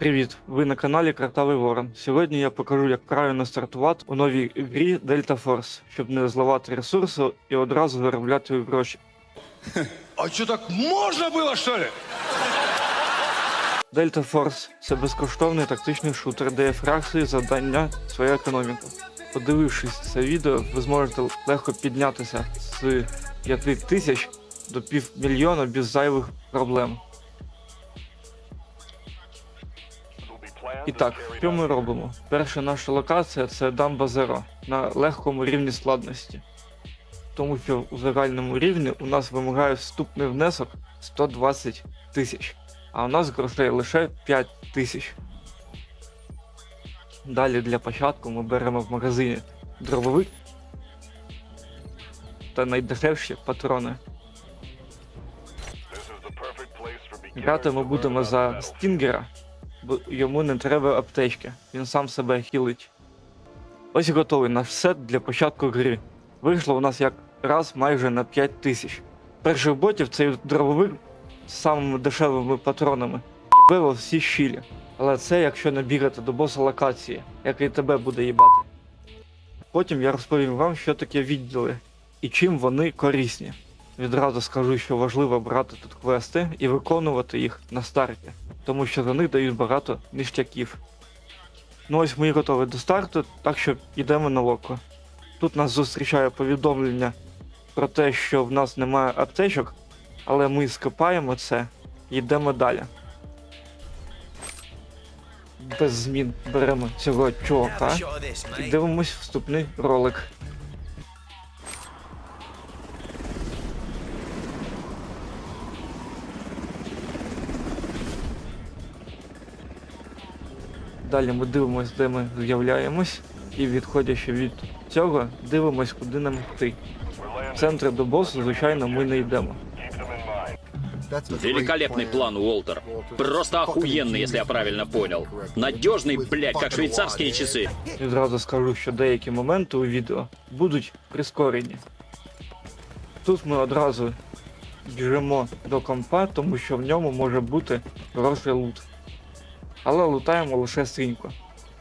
Привіт! Ви на каналі Картавий Ворон. Сьогодні я покажу, як правильно стартувати у новій грі Delta Force, щоб не зливати ресурси і одразу заробляти гроші. А что так можно было, что ли? Delta Force це безкоштовний тактичний шутер, де є фракції завдання своя економіка. Подивившись це відео, ви зможете легко піднятися з 5 тисяч до півмільйона без зайвих проблем. І так, що ми робимо? Перша наша локація це Дамба Зеро на легкому рівні складності. Тому що у загальному рівні у нас вимагає вступний внесок 120 тисяч, а у нас грошей лише 5 тисяч. Далі для початку ми беремо в магазині дробовик та найдешевші патрони. Грати ми будемо за Стінгера, йому не треба аптечки, він сам себе хілить. Ось і готовий наш сет для початку гри. Вийшло у нас як раз майже на 5 тисяч. Перших ботів цей дробовик з самими дешевими патронами бив всі щілі. Але це якщо не бігати до боса локації, який тебе буде їбати. Потім я розповім вам, що таке відділи і чим вони корисні. Відразу скажу, що важливо брати тут квести і виконувати їх на старті, тому що за них дають багато ништяків. Ну ось ми готові до старту, так що йдемо на локо. Тут нас зустрічає повідомлення про те, що в нас немає аптечок, але ми скипаємо це і йдемо далі. Без змін беремо цього чувака і дивимось вступний ролик. Далі ми дивимось, де ми з'являємось, і відходячи від цього, дивимось, куди нам йти. В центр до босу, звичайно, ми не йдемо. Великолепный план, Уолтер. Просто охуенный, если я правильно понял. Надежный, блядь, как швейцарские часы. Відразу скажу, що деякі моменти у відео будуть прискорені. Тут ми одразу біжимо до компа, тому що в ньому може бути хороший лут. Але лутаємо лише стрінько.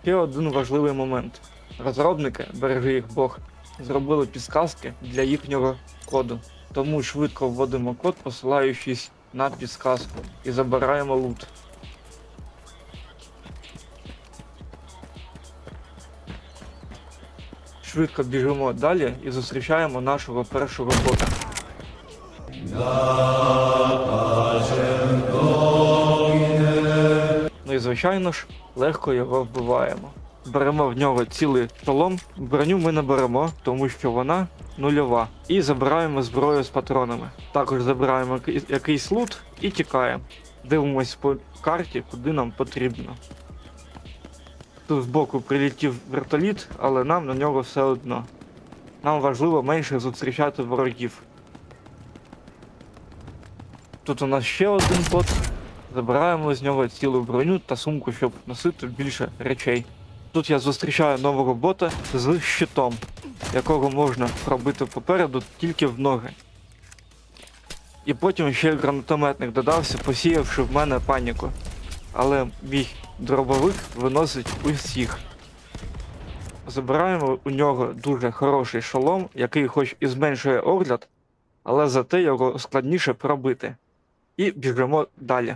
Ще один важливий момент. Розробники, бережи їх Бог, зробили підсказки для їхнього коду. Тому швидко вводимо код, посилаючись на підсказку, і забираємо лут. Швидко біжимо далі і зустрічаємо нашого першого бота. Звичайно ж, легко його вбиваємо. Беремо в нього цілий шолом, броню ми не беремо, тому що вона нульова. І забираємо зброю з патронами. Також забираємо якийсь лут і тікаємо. Дивимось по карті, куди нам потрібно. Тут збоку прилетів вертоліт, але нам на нього все одно. Нам важливо менше зустрічати ворогів. Тут у нас ще один бот. Забираємо з нього цілу броню та сумку, щоб носити більше речей. Тут я зустрічаю нового бота з щитом, якого можна пробити попереду тільки в ноги. І потім ще гранатометник додався, посіявши в мене паніку. Але мій дробовик виносить усіх. Забираємо у нього дуже хороший шолом, який хоч і зменшує огляд, але зате його складніше пробити. І біжимо далі.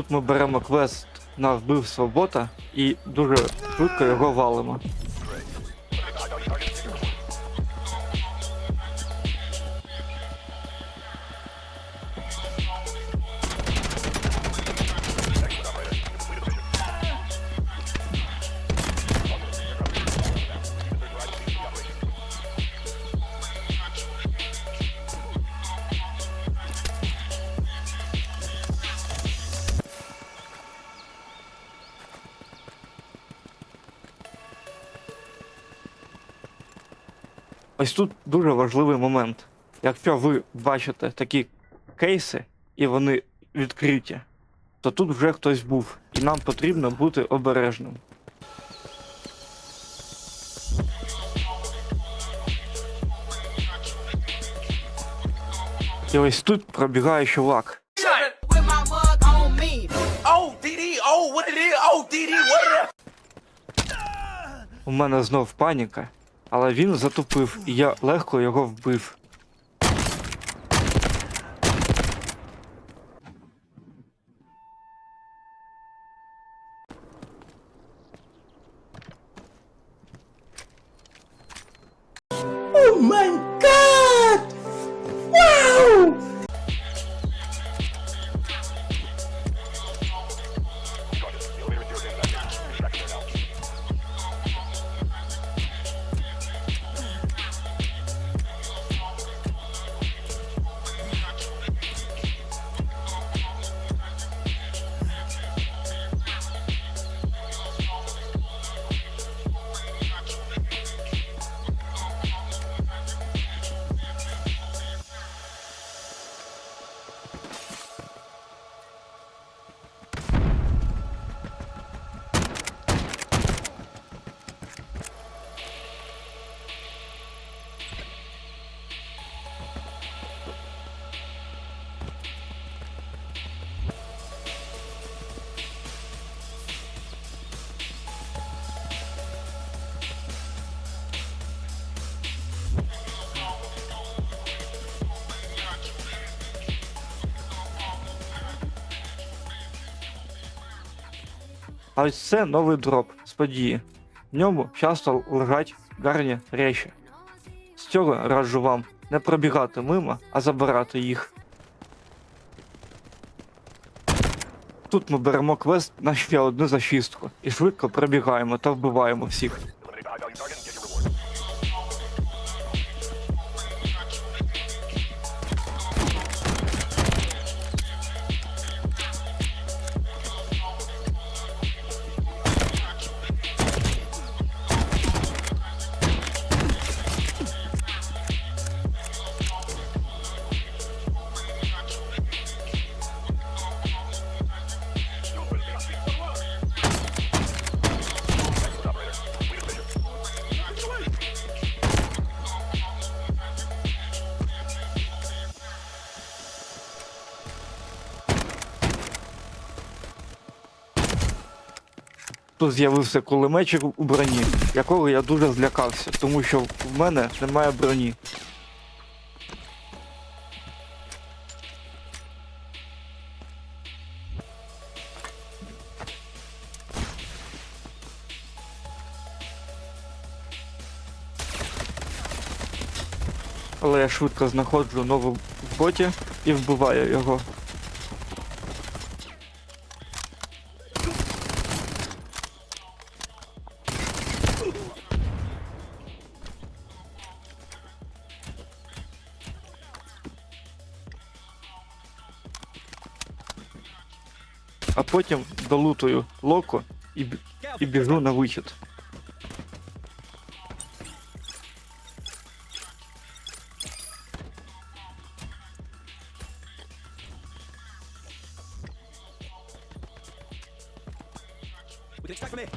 Тут ми беремо квест на вбивство бота і дуже швидко його валимо. Ось тут дуже важливий момент. Якщо ви бачите такі кейси і вони відкриті, то тут вже хтось був, і нам потрібно бути обережним. І ось тут пробігає чувак. Oh, oh? Oh? У мене знов паніка, але він затупив, і я легко його вбив. А ось це новий дроп з події. В ньому часто лежать гарні речі. З цього раджу вам не пробігати мимо, а забирати їх. Тут ми беремо квест на ще одну зачистку і швидко пробігаємо та вбиваємо всіх. Тут з'явився кулеметчик у броні, якого я дуже злякався, тому що в мене немає броні. Але я швидко знаходжу нову в боті і вбиваю його. а потім долутую локо і, б- і біжу на вихід. We can extract from here.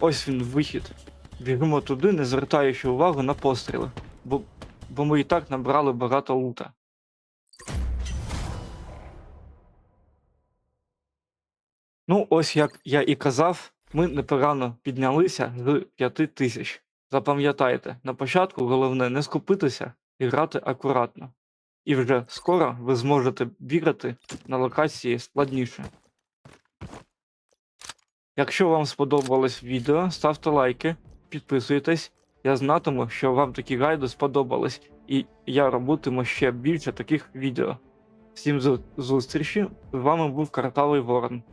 Ось він вихід. Біжимо туди, не звертаючи увагу на постріли, бо, бо ми і так набрали багато лута. Ну, ось як я і казав, ми непогано піднялися з 5 тисяч. Запам'ятайте, на початку головне не скупитися і грати акуратно. І вже скоро ви зможете бігати на локації складніше. Якщо вам сподобалось відео, ставте лайки, підписуйтесь. Я знатиму, що вам такі гайди сподобались, і я робитиму ще більше таких відео. Всім зустрічі! З вами був Картавий Ворон.